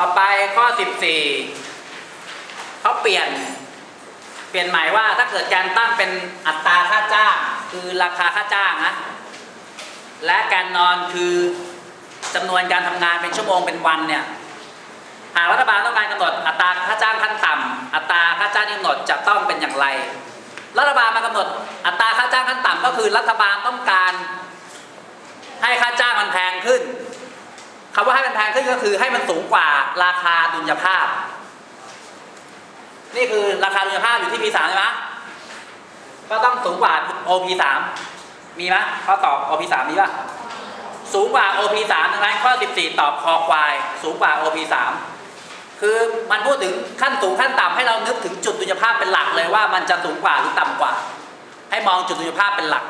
ต่อไปข้อ 14เขาเปลี่ยน เปลี่ยนหมายว่าถ้าเกิดการตั้งเป็นอัตราค่าจ้าง คือราคาค่าจ้างนะ และการนอนคือจำนวนการทำงานเป็นชั่วโมงเป็นวันเนี่ยหากรัฐบาลต้องการกำหนดอัตราค่าจ้างขั้นต่ำอัตราค่าจ้างที่กำหนดจะต้องเป็นอย่างไร รัฐบาลมากำหนดอัตราค่าจ้างขั้นต่ำก็คือรัฐบาลต้องการให้ค่าจ้างมันแพงขึ้น คำว่าให้มันแพงขึ้นก็คือให้มันสูงกว่าราคาดุลยภาพ นี่คือราคาดุลยภาพอยู่ที่ P3 ใช่ไหมก็ต้องสูงกว่า OP3 มีไหมข้อตอบ OP3 มีป่ะสูงกว่า OP3 ดังนั้นข้อ 14 ตอบคอควาย สูงกว่า OP3 คือมันพูดถึงขั้นสูงขั้นต่ำให้เรานึกถึงจุดดุลยภาพเป็นหลักเลยว่ามันจะสูงกว่าหรือต่ำกว่า ให้มองจุดดุลยภาพเป็นหลัก